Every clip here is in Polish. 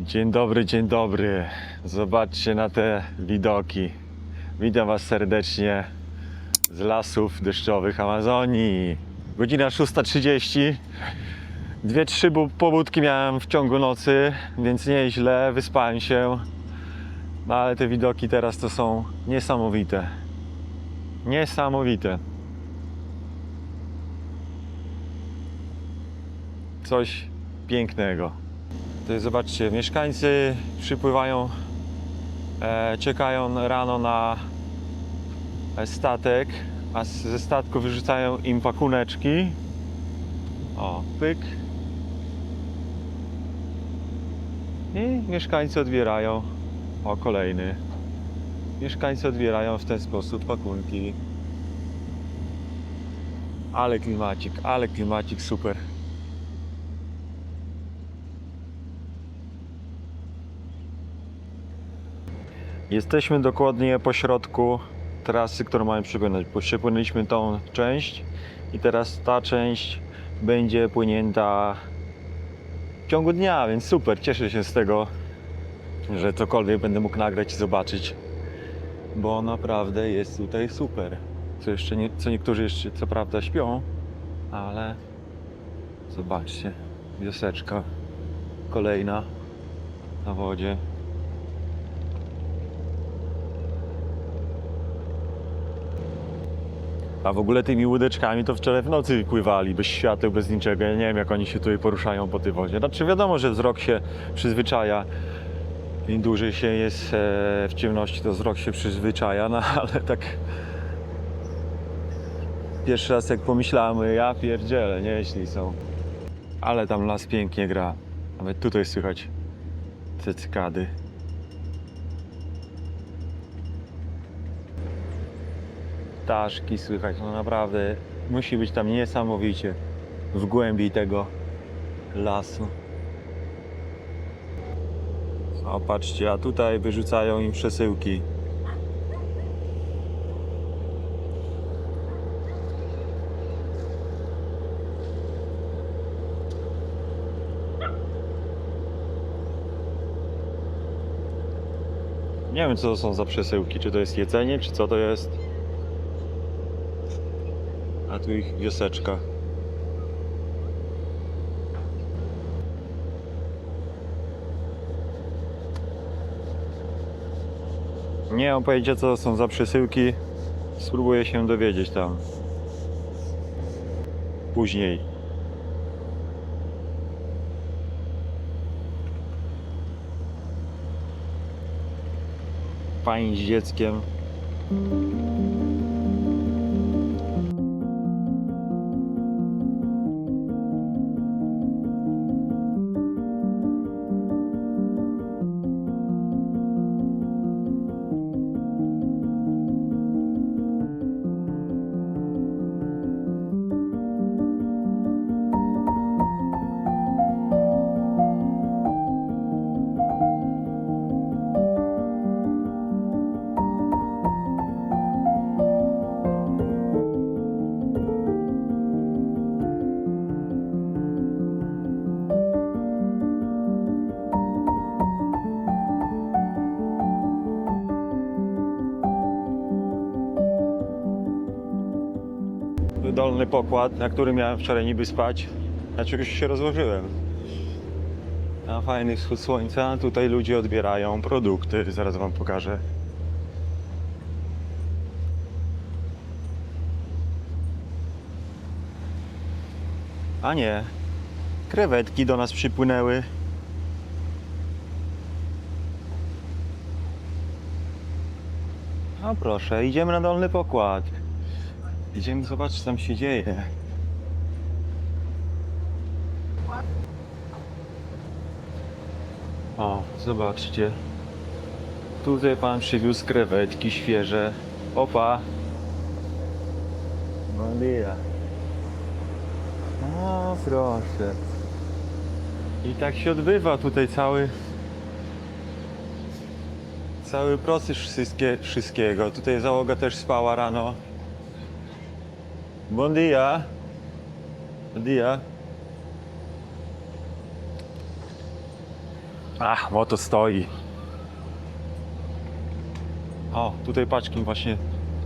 Dzień dobry, dzień dobry. Zobaczcie na te widoki. Witam Was serdecznie z lasów deszczowych Amazonii. Godzina 6.30. Dwie, trzy bu- pobudki miałem w ciągu nocy, więc nieźle, wyspałem się. No ale te widoki teraz to są niesamowite. Niesamowite. Coś pięknego. To zobaczcie, mieszkańcy przypływają, e, czekają rano na statek, a ze statku wyrzucają im pakuneczki. O, pyk. I mieszkańcy odbierają. O, kolejny. Mieszkańcy odbierają w ten sposób pakunki. Ale klimacik, ale klimacik super. Jesteśmy dokładnie po środku trasy, którą mamy przepłynąć. Przepłynęliśmy tą część i teraz ta część będzie płynięta w ciągu dnia, więc super. Cieszę się z tego, że cokolwiek będę mógł nagrać i zobaczyć, bo naprawdę jest tutaj super. Co jeszcze nie, co niektórzy jeszcze co prawda śpią, ale zobaczcie, wioseczka kolejna na wodzie. A w ogóle tymi łódeczkami to wczoraj w nocy pływali, bez świateł, bez niczego. Ja nie wiem, jak oni się tutaj poruszają po tej wodzie. Znaczy wiadomo, że wzrok się przyzwyczaja. Im dłużej się jest e, w ciemności, to wzrok się przyzwyczaja, no ale tak... Pierwszy raz jak pomyślałem, ja pierdzielę, nieźli są. Ale tam las pięknie gra. Nawet tutaj słychać te cykady. Ptaszki słychać, no naprawdę musi być tam niesamowicie w głębi tego lasu. O, patrzcie, a tutaj wyrzucają im przesyłki. Nie wiem, co to są za przesyłki. Czy to jest jedzenie, czy co to jest? A tu ich wioseczka. Nie mam pojęcia co to są za przesyłki. Spróbuję się dowiedzieć tam. Później. Pani z dzieckiem. Dolny pokład, na którym miałem wczoraj niby spać. Ja czegoś się rozłożyłem. Na fajny wschód słońca, tutaj ludzie odbierają produkty, zaraz wam pokażę. A nie, krewetki do nas przypłynęły. A proszę, idziemy na dolny pokład. Idziemy zobaczyć, co tam się dzieje. O, zobaczcie. Tutaj pan przywiózł krewetki świeże. Opa. Dia. O, proszę. I tak się odbywa tutaj cały cały proces wszystkie, wszystkiego. Tutaj załoga też spała rano. Bom dia. Bom dia. Ach, moto stoi. O, tutaj paczki właśnie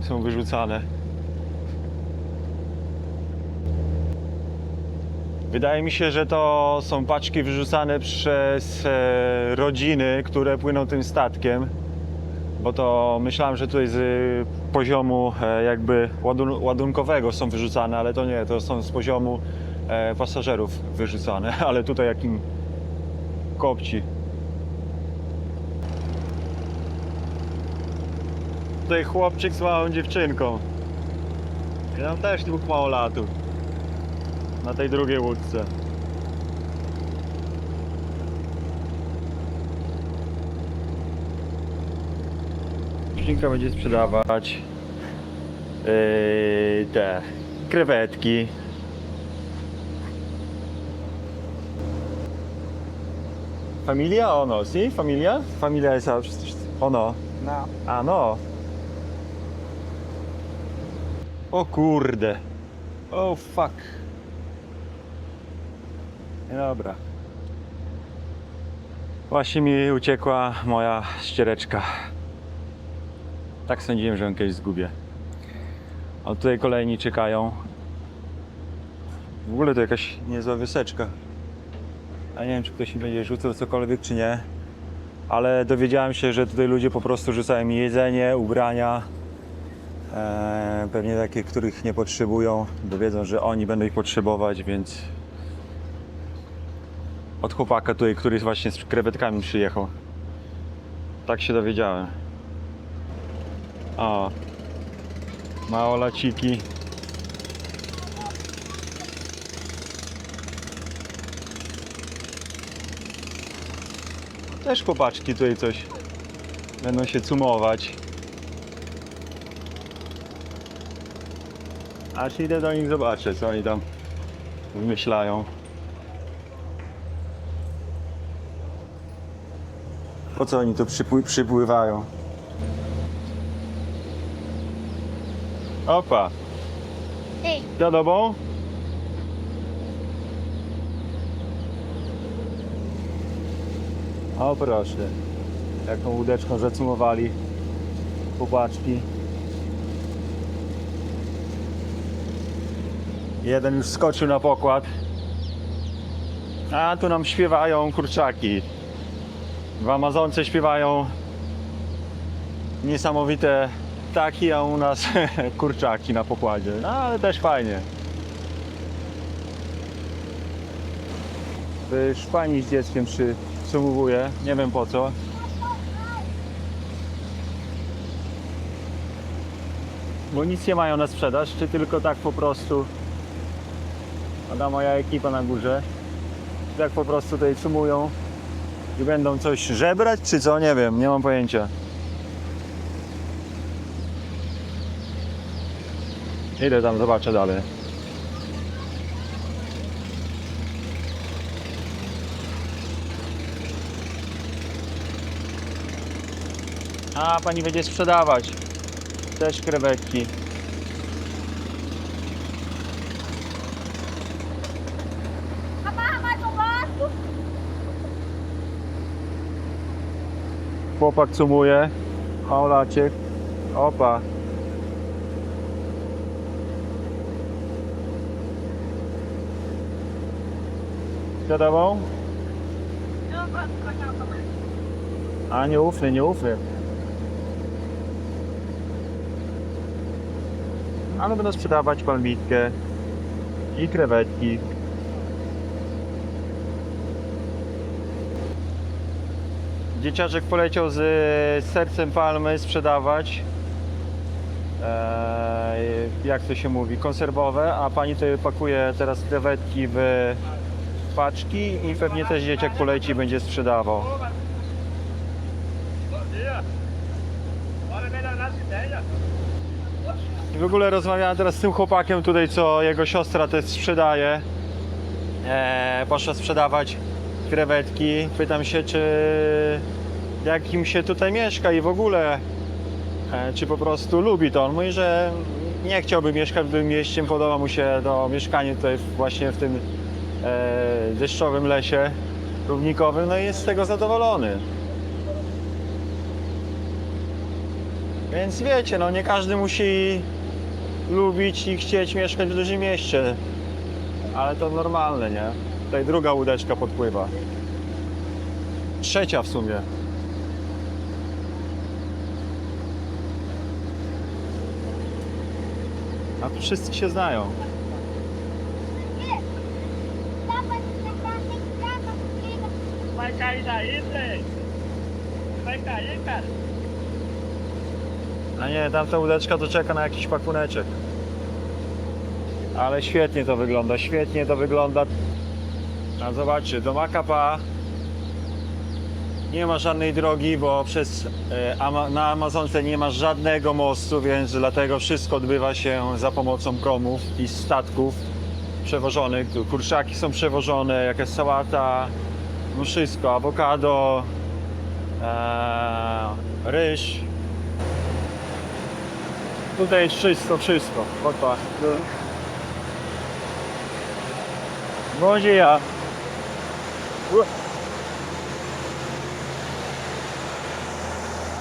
są wyrzucane. Wydaje mi się, że to są paczki wyrzucane przez e, rodziny, które płyną tym statkiem. Bo to myślałem, że tutaj z e, poziomu e, jakby ładun ładunkowego są wyrzucane, ale to nie, to są z poziomu e, pasażerów wyrzucane, ale tutaj jakim kopci. Tutaj chłopczyk z małą dziewczynką. I tam też dwóch małolatów. Na tej drugiej łódce. Dziewczynka będzie sprzedawać yy, te krewetki. Familia? Ono, si? Familia? Familia jest ono. No. A no. O kurde. O fuck. Nie dobra. Właśnie mi uciekła moja ściereczka. Tak sądziłem, że ją kiedyś zgubię. A tutaj kolejni czekają. W ogóle to jakaś niezła wyseczka. A nie wiem, czy ktoś mi będzie rzucał cokolwiek, czy nie. Ale dowiedziałem się, że tutaj ludzie po prostu rzucają mi jedzenie, ubrania. E, pewnie takie, których nie potrzebują, bo wiedzą, że oni będą ich potrzebować, więc od chłopaka tutaj, który właśnie z krewetkami przyjechał. Tak się dowiedziałem. O, małolaciki. Też chłopaczki tutaj coś będą się cumować. Aż idę do nich zobaczę, co oni tam wymyślają. Po co oni tu przypły- przypływają? Opa, Ej, za dobą? O proszę, jaką łódeczką zacumowali chłopaczki. Jeden już skoczył na pokład. A tu nam śpiewają kurczaki. W Amazonce śpiewają niesamowite ptaki, a u nas kurczaki na pokładzie. No ale też fajnie. Już pani z dzieckiem przysumowuje, nie wiem po co. Bo nic nie mają na sprzedaż, czy tylko tak po prostu Ona moja ekipa na górze. Tak po prostu tutaj sumują i będą coś żebrać, czy co? Nie wiem, nie mam pojęcia. Idę tam, zobaczę dalej. A, pani będzie sprzedawać. Też krewetki. Chłopak sumuje. Maulaciek. Opa. Wiadomo? A nieufny, nieufny. Ale będą sprzedawać palmitkę i krewetki. Dzieciaczek poleciał z sercem palmy sprzedawać. Eee, jak to się mówi? Konserwowe, a pani tutaj pakuje teraz krewetki w paczki i pewnie też dzieciak poleci i będzie sprzedawał. W ogóle rozmawiałem teraz z tym chłopakiem tutaj, co jego siostra też sprzedaje. Eee, poszła sprzedawać krewetki. Pytam się, czy jak im się tutaj mieszka i w ogóle, e, czy po prostu lubi to. On mówi, że nie chciałby mieszkać w tym mieście, podoba mu się to mieszkanie tutaj właśnie w tym deszczowym lesie. równikowym, no i jest z tego zadowolony. Więc wiecie, no nie każdy musi lubić i chcieć mieszkać w dużym mieście. Ale to normalne, nie? Tutaj druga łódeczka podpływa. Trzecia w sumie. A wszyscy się znają. Vai cair daí, trem. Vai cair, cara. A nie, tamta łódeczka to czeka na jakiś pakuneczek. Ale świetnie to wygląda, świetnie to wygląda. A zobaczcie, do Makapa nie ma żadnej drogi, bo przez, e, na Amazonce nie ma żadnego mostu, więc dlatego wszystko odbywa się za pomocą promów i statków przewożonych. Kurczaki są przewożone, jakaś sałata, no wszystko, awokado, e, ryż. Tutaj jest wszystko, wszystko. Opa. Bom dia.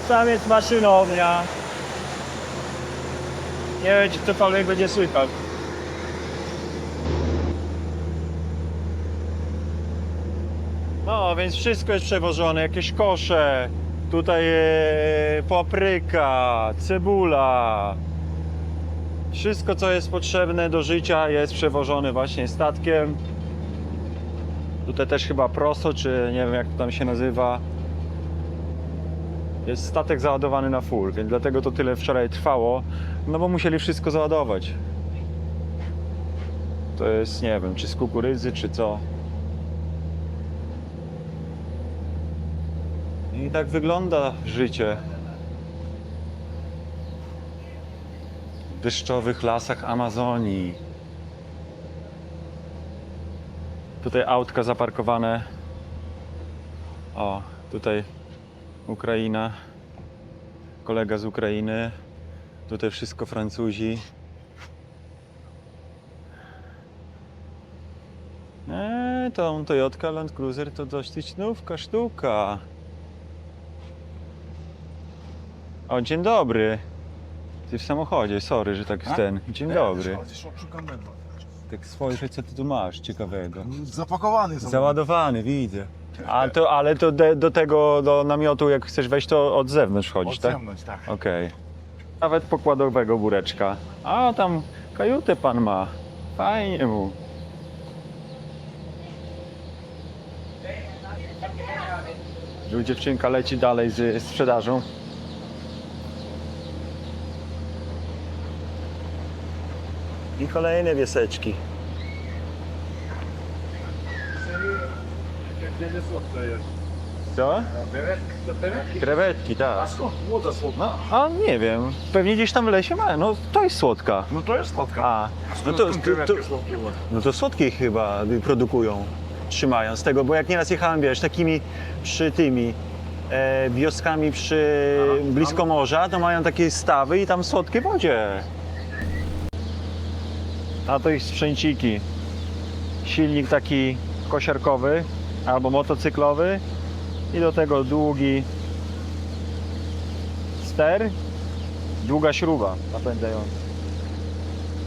Tam jest maszynownia. Nie wiem, czy cokolwiek będzie słychać. No, więc wszystko jest przewożone, jakieś kosze. Tutaj e, papryka, cebula. Wszystko, co jest potrzebne do życia, jest przewożone właśnie statkiem. Tutaj też chyba prosto, czy nie wiem jak to tam się nazywa. Jest statek załadowany na full, więc dlatego to tyle wczoraj trwało, no bo musieli wszystko załadować. To jest, nie wiem, czy z kukurydzy, czy co. I tak wygląda życie w deszczowych lasach Amazonii. Tutaj autka zaparkowane. O, tutaj Ukraina. Kolega z Ukrainy. Tutaj wszystko Francuzi. Eee, tą Toyotka Land Cruiser to dość nówka sztuka. O, dzień dobry. Ty w samochodzie, sorry, że tak ten. Dzień dobry. Tak spojrzeć, co ty tu masz ciekawego. Zapakowany są. Załadowany, widzę. A to, ale to de, do tego, do namiotu, jak chcesz wejść, to od zewnątrz chodzisz, tak? Odciągnąć, tak. Okej. Nawet pokładowego bureczka. A, tam kajutę pan ma. Fajnie mu. Tu dziewczynka leci dalej z sprzedażą. I kolejne wieseczki. Co? Krewetki, tak. Młoda słodka. No, a nie wiem. Pewnie gdzieś tam w lesie ma. No, to jest słodka. No to jest słodka. A, no to, to, to, no to słodkie chyba produkują, trzymają z tego, bo jak nieraz jechałem, wiesz, takimi przy tymi e, wioskami przy blisko morza, to mają takie stawy i tam słodkie wodzie. A to ich sprzęciki. Silnik taki kosiarkowy albo motocyklowy i do tego długi ster, długa śruba napędzająca.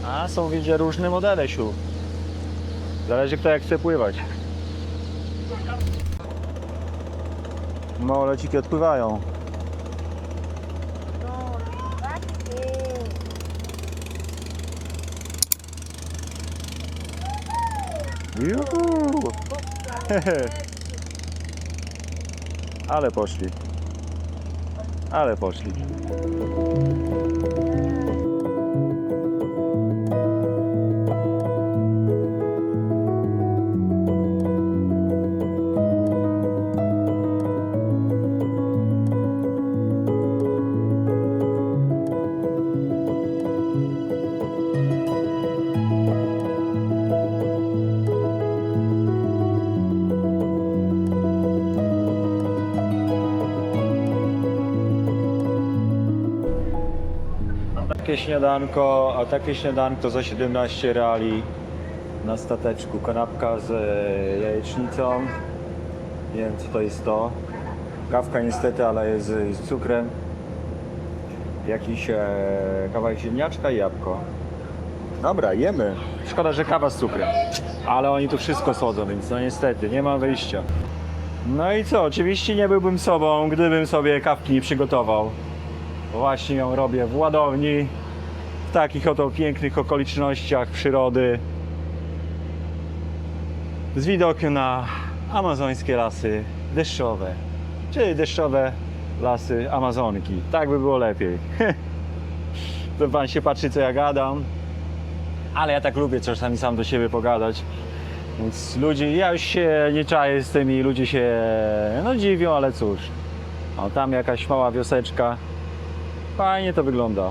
A są widzę różne modele śrub. Zależy kto jak chce pływać. Małoleciki odpływają. Juhu! Ale poszli. Ale poszli. Śniadanko, a takie śniadanko za 17 reali na stateczku. Kanapka z e, jajecznicą co to jest to. Kawka niestety, ale jest z, cukrem. Jakiś e, kawałek ziemniaczka i jabłko. Dobra, jemy. Szkoda, że kawa z cukrem. Ale oni tu wszystko słodzą, więc no niestety, nie ma wyjścia. No i co, oczywiście nie byłbym sobą, gdybym sobie kawki nie przygotował. Właśnie ją robię w ładowni, takich oto pięknych okolicznościach przyrody. Z widokiem na amazońskie lasy deszczowe, czyli deszczowe lasy Amazonki. Tak by było lepiej. to pan się patrzy, co ja gadam. Ale ja tak lubię czasami sam do siebie pogadać. Więc ludzie, ja już się nie czaję z tymi, ludzie się no dziwią, ale cóż. O, tam jakaś mała wioseczka. Fajnie to wygląda.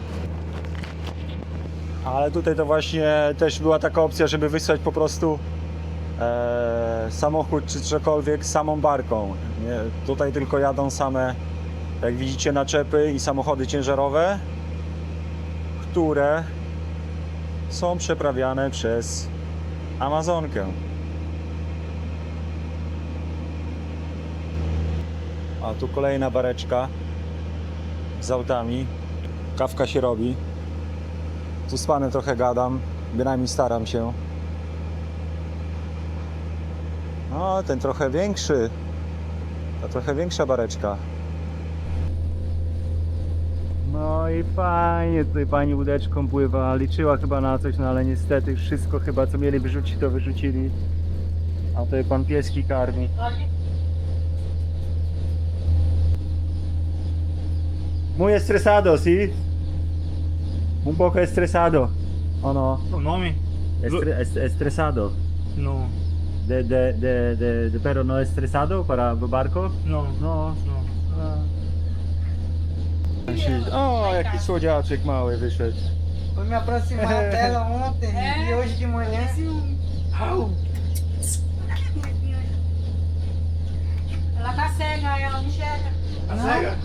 Ale tutaj to właśnie też była taka opcja, żeby wysłać po prostu e, samochód czy cokolwiek samą barką. Nie, tutaj tylko jadą same, jak widzicie, naczepy i samochody ciężarowe, które są przeprawiane przez Amazonkę. A tu kolejna bareczka z autami. Kawka się robi. Tu z panem trochę gadam, bynajmniej staram się. No, ten trochę większy. Ta trochę większa bareczka. No i fajnie, tutaj pani łódeczką pływa. Liczyła chyba na coś, no ale niestety wszystko chyba co mieli wyrzucić, to wyrzucili. A tutaj pan pieski karmi. Muy estresado, ¿sí? Un poco estresado. ¿O no? O nome? Estre- es- estresado. No, De, de, de, de, de- pero no estresado para barco? no, No. no. O, jaki słodziaczek mały wyszedł. Foi me aproximar dela ontem e hoje de manhã Ela tá cega, ela não enxerga.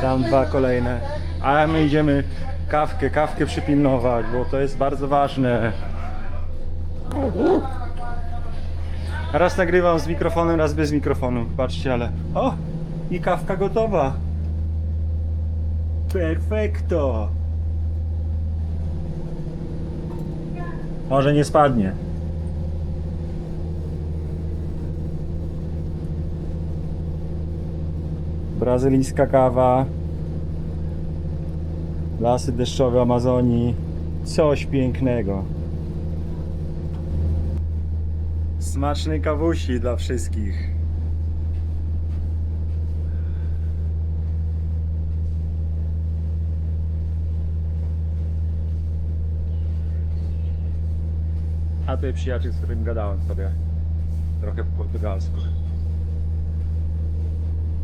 Tam dwa kolejne. A my idziemy kawkę, kawkę przypilnować, bo to jest bardzo ważne. Raz nagrywam z mikrofonem, raz bez mikrofonu. Patrzcie, ale. O! I kawka gotowa. Perfekto. Może nie spadnie. Brazylijska kawa. Lasy deszczowe Amazonii. Coś pięknego. Smacznej kawusi dla wszystkich. A tutaj przyjaciel, z którym gadałem sobie trochę po portugalsku.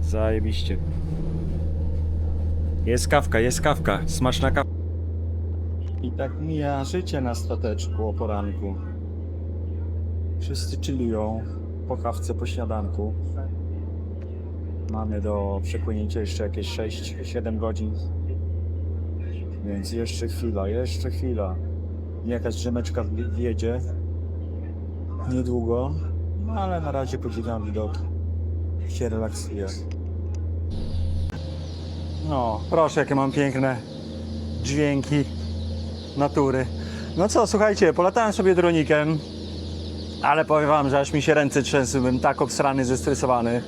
Zajebiście. Jest kawka, jest kawka, smaczna kawka. I tak mija życie na stateczku o poranku. Wszyscy chillują po kawce, po śniadanku. Mamy do przepłynięcia jeszcze jakieś 6-7 godzin. Więc jeszcze chwila, jeszcze chwila. Jakaś drzemeczka wje- wjedzie. Niedługo. No ale na razie podziwiam widok. Się relaksuję. No, proszę, jakie mam piękne dźwięki natury. No co, słuchajcie, polatałem sobie dronikiem, ale powiem wam, że aż mi się ręce trzęsły, byłem tak obsrany, zestresowany,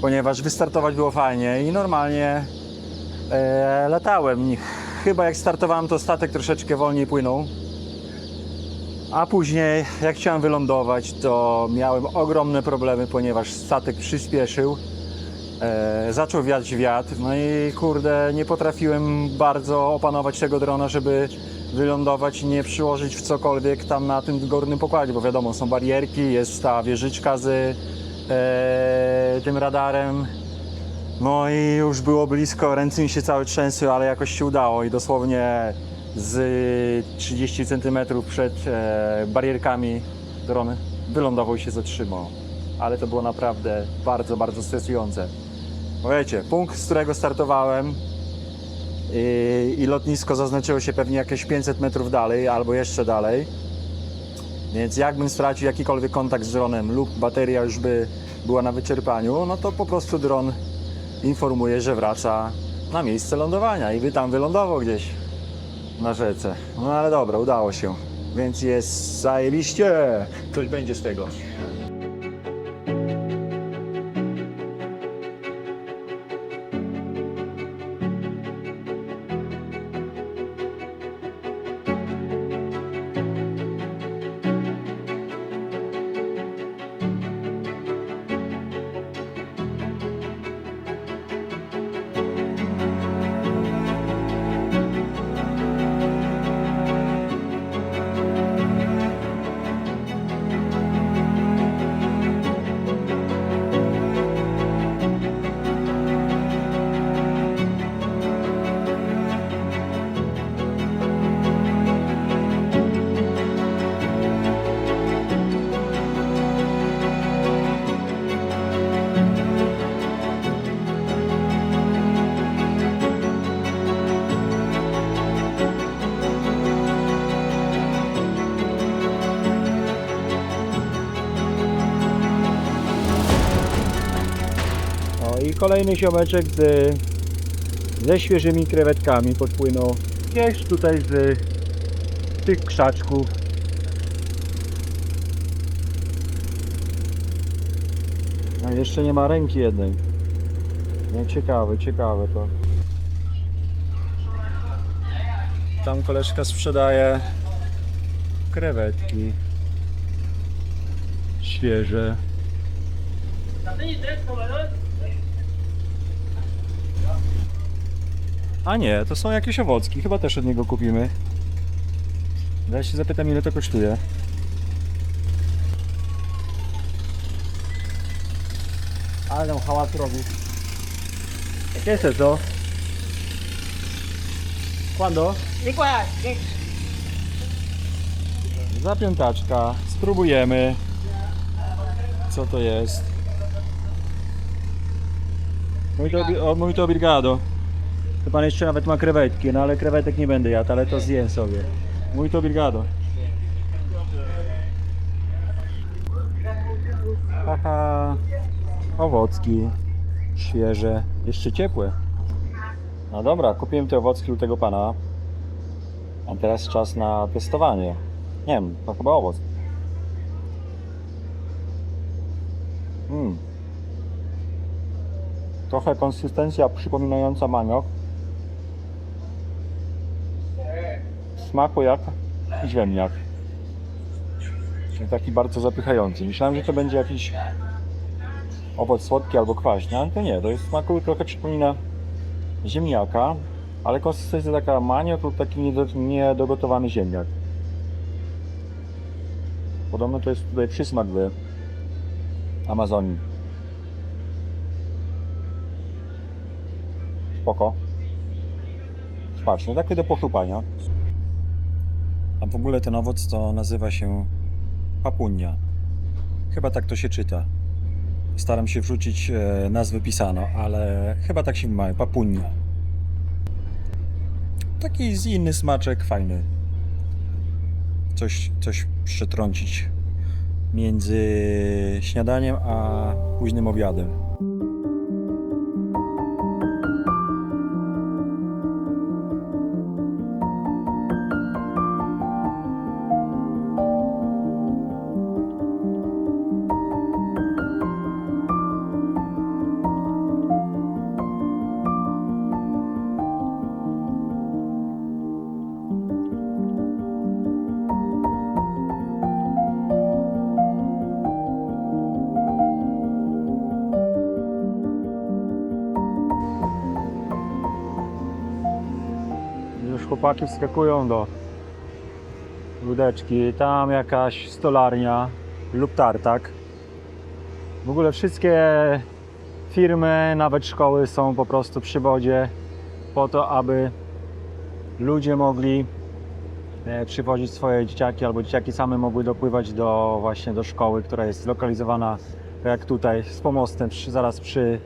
ponieważ wystartować było fajnie i normalnie e, latałem. Chyba jak startowałem, to statek troszeczkę wolniej płynął. A później, jak chciałem wylądować, to miałem ogromne problemy, ponieważ statek przyspieszył. E, zaczął wiać wiatr, no i kurde, nie potrafiłem bardzo opanować tego drona, żeby wylądować i nie przyłożyć w cokolwiek tam na tym górnym pokładzie, bo wiadomo, są barierki, jest ta wieżyczka z e, tym radarem. No i już było blisko, ręce mi się całe trzęsły, ale jakoś się udało i dosłownie z 30 cm przed e, barierkami dron wylądował i się zatrzymał. Ale to było naprawdę bardzo, bardzo stresujące. Bo wiecie, punkt, z którego startowałem i, i lotnisko zaznaczyło się pewnie jakieś 500 metrów dalej albo jeszcze dalej. Więc jakbym stracił jakikolwiek kontakt z dronem lub bateria już by była na wyczerpaniu, no to po prostu dron informuje, że wraca na miejsce lądowania i by tam wylądował gdzieś na rzece. No ale dobra, udało się. Więc jest zajebiście. Coś będzie z tego. Kolejny siomeczek z, ze świeżymi krewetkami podpłynął gdzieś tutaj z tych krzaczków. A jeszcze nie ma ręki jednej. No ciekawe, ciekawe to. Tam koleżka sprzedaje krewetki świeże. A nie, to są jakieś owocki, chyba też od niego kupimy. Ja się zapytam ile to kosztuje. Ale tam hałas robi. ¿Qué es eso? ¿Cuándo? Zapiątaczka. Spróbujemy. Co to jest? Muito, obi- o, muito obrigado. To pan jeszcze nawet ma krewetki, no ale krewetek nie będę jadł, ale to zjem sobie. Muito obrigado. Haha. Owocki. Świeże. Jeszcze ciepłe. No dobra, kupiłem te owocki u tego pana. A teraz czas na testowanie. Nie wiem, to chyba owoc. Mm. Trochę konsystencja przypominająca maniok. Smaku jak ziemniak. Taki bardzo zapychający. Myślałem, że to będzie jakiś owoc słodki albo kwaśny, ale to nie. To jest smaku trochę przypomina ziemniaka, ale konsystencja taka maniok lub taki niedo- niedogotowany ziemniak. Podobno to jest tutaj przysmak w Amazonii. Spoko. Smaczny, taki do pochlupania. A w ogóle ten owoc to nazywa się papunia. Chyba tak to się czyta. Staram się wrzucić e, nazwy pisano, ale chyba tak się ma, papunia. Taki z inny smaczek, fajny. Coś, coś przetrącić między śniadaniem a późnym obiadem. Chłopaki wskakują do łódeczki. Tam jakaś stolarnia lub tartak. W ogóle wszystkie firmy, nawet szkoły są po prostu przy wodzie po to, aby ludzie mogli e, przywozić swoje dzieciaki albo dzieciaki same mogły dopływać do właśnie do szkoły, która jest zlokalizowana tak jak tutaj z pomostem przy, zaraz przy,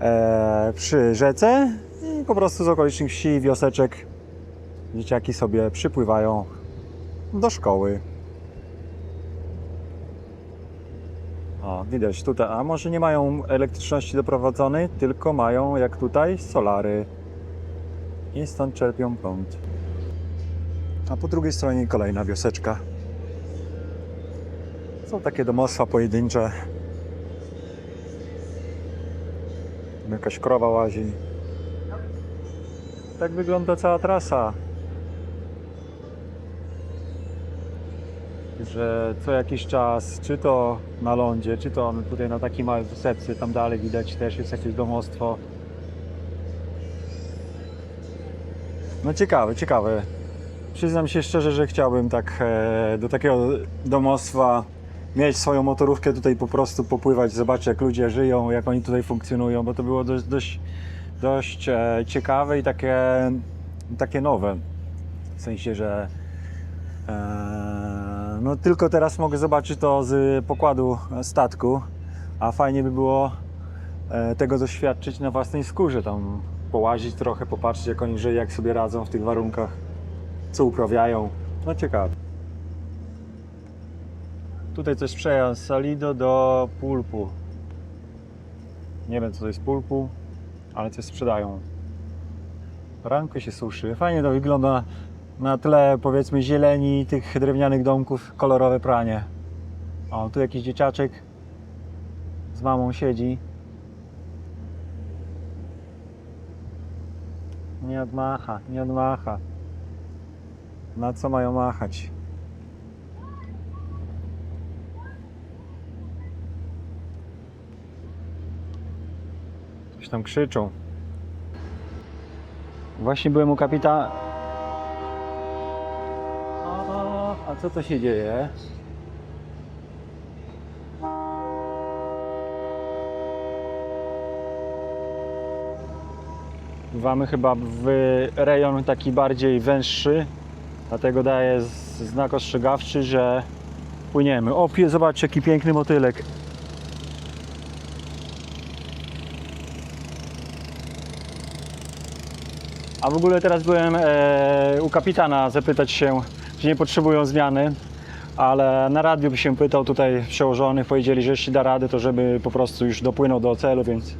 e, przy rzece i po prostu z okolicznych wsi, wioseczek dzieciaki sobie przypływają do szkoły. O, widać tutaj, a może nie mają elektryczności doprowadzonej, tylko mają jak tutaj solary. I stąd czerpią prąd. A po drugiej stronie kolejna wioseczka. Są takie domostwa pojedyncze. Jakaś krowa łazi. Tak wygląda cała trasa. Że co jakiś czas, czy to na lądzie, czy to tutaj na takiej małej wysepce, tam dalej widać też jest jakieś domostwo. No ciekawe, ciekawe. Przyznam się szczerze, że chciałbym tak e, do takiego domostwa mieć swoją motorówkę tutaj po prostu popływać, zobaczyć jak ludzie żyją, jak oni tutaj funkcjonują, bo to było dość, dość, dość e, ciekawe i takie, takie nowe. W sensie, że e, no tylko teraz mogę zobaczyć to z pokładu statku, a fajnie by było e, tego doświadczyć na własnej skórze, tam połazić trochę, popatrzeć jak oni żyją, jak sobie radzą w tych warunkach, co uprawiają. No ciekawe. Tutaj coś przejazd Salido do Pulpu. Nie wiem co to jest Pulpu, ale coś sprzedają. Ranko się suszy. Fajnie to wygląda na tle powiedzmy zieleni tych drewnianych domków, kolorowe pranie. O, tu jakiś dzieciaczek z mamą siedzi. Nie odmacha, nie odmacha. Na co mają machać? Coś tam krzyczą. Właśnie byłem u kapitana. A, a co to się dzieje? Wamy chyba w rejon taki bardziej węższy, dlatego daję z- znak ostrzegawczy, że płyniemy. O, zobaczcie jaki piękny motylek. A w ogóle teraz byłem e, u kapitana zapytać się, nie potrzebują zmiany, ale na radiu by się pytał tutaj przełożonych, powiedzieli, że jeśli da radę, to żeby po prostu już dopłynął do celu, więc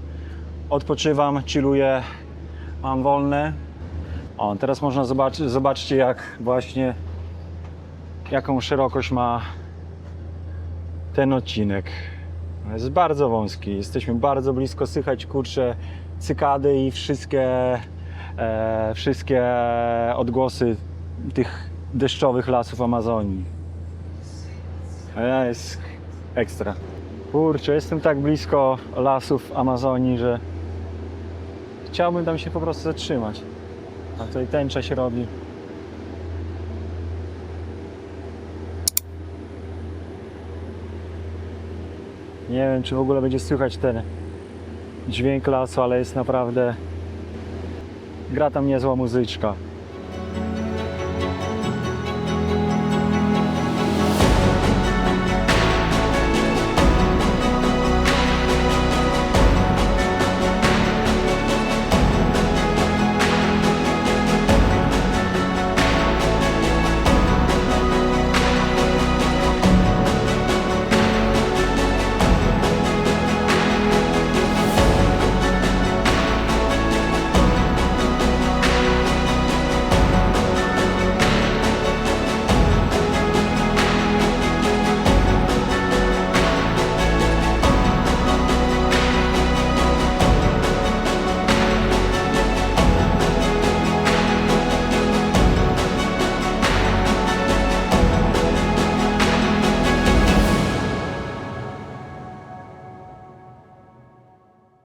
odpoczywam, chilluję, mam wolne. O, teraz można zobaczyć, zobaczcie jak właśnie, jaką szerokość ma ten odcinek. Jest bardzo wąski, jesteśmy bardzo blisko, słychać kurcze cykady i wszystkie, e, wszystkie odgłosy tych deszczowych lasów Amazonii. E, Jest ekstra. Kurczę, jestem tak blisko lasów Amazonii, że chciałbym tam się po prostu zatrzymać. A tutaj tęcza się robi. Nie wiem, czy w ogóle będzie słychać ten dźwięk lasu, ale jest naprawdę... Gra tam niezła muzyczka.